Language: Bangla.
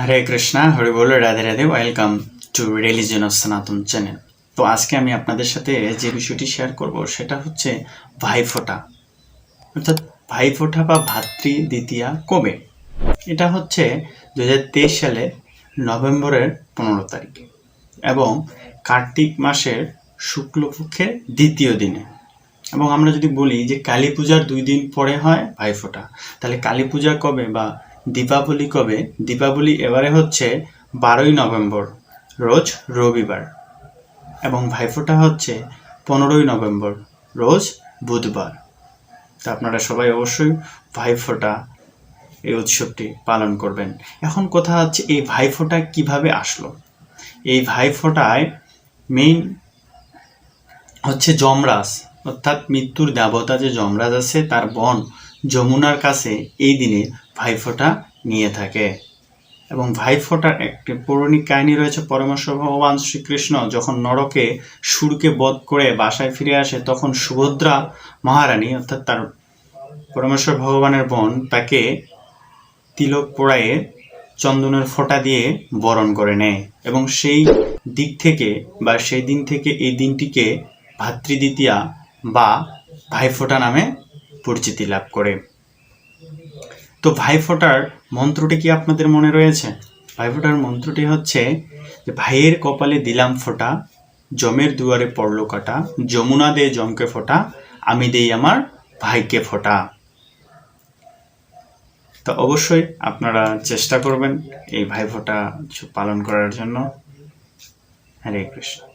Hare Krishna, Hare ball, Radhe Radhe welcome to religion of Sanatan channel তো আজকে আমি আপনাদের সাথে যে বিষয়টি শেয়ার করব সেটা হচ্ছে ভাইফোঁটা। অর্থাৎ ভাইফোঁটা বা ভাতৃ দ্বিতীয়া কবে? এটা হচ্ছে দু হাজার তেইশ সালে নভেম্বরের পনেরো তারিখ এবং কার্তিক মাসের শুক্লপক্ষের দ্বিতীয় দিনে। এবং আমরা যদি বলি যে কালী পূজার দুই দিন পরে হয় ভাইফোঁটা, তাহলে কালী পূজা কবে বা দীপাবলি কবে? দীপাবলি এবারে হচ্ছে বারোই নভেম্বর, রোজ রবিবার। এবং ভাইফোঁটা হচ্ছে পনেরোই নভেম্বর, রোজ বুধবার। তা আপনারা সবাই অবশ্যই ভাইফোঁটা এই উৎসবটি পালন করবেন। এখন কথা হচ্ছে এই ভাইফোঁটা কীভাবে আসলো? এই ভাইফোঁটায় মেইন হচ্ছে যমরাজ, অর্থাৎ মৃত্যুর দেবতা যে যমরাজ আছে, তার বোন যমুনার কাছে এই দিনে ভাইফোঁটা নিয়ে থাকে। এবং ভাইফোঁটার একটি পৌরাণিক কাহিনী রয়েছে পরমেশ্বর ভগবান শ্রীকৃষ্ণ যখন নরকে সুরকে বধ করে বাসায় ফিরে আসে, তখন সুভদ্রা মহারানী, অর্থাৎ তার পরমেশ্বর ভগবানের বোন, তাকে তিলক পোড়ায়ে চন্দনের ফোঁটা দিয়ে বরণ করে নেয়। এবং সেই দিক থেকে বা সেই দিন থেকে এই দিনটিকে ভাতৃদ্বিতীয়া বা ভাইফোঁটা নামে পরিচিতি লাভ করে। তো ভাইফোঁটার মন্ত্রটি কি আপনাদের মনে রয়েছে? ভাইফোঁটার মন্ত্রটি হচ্ছে যে, ভাইয়ের কপালে দিলাম ফোঁটা, জমের দুয়ারে পড়ল কাটা, যমুনা দে জমকে ফোঁটা, আমি দেই আমার ভাইকে ফোঁটা। তো অবশ্যই আপনারা চেষ্টা করবেন এই ভাইফোঁটা পালন করার জন্য। হরে কৃষ্ণ।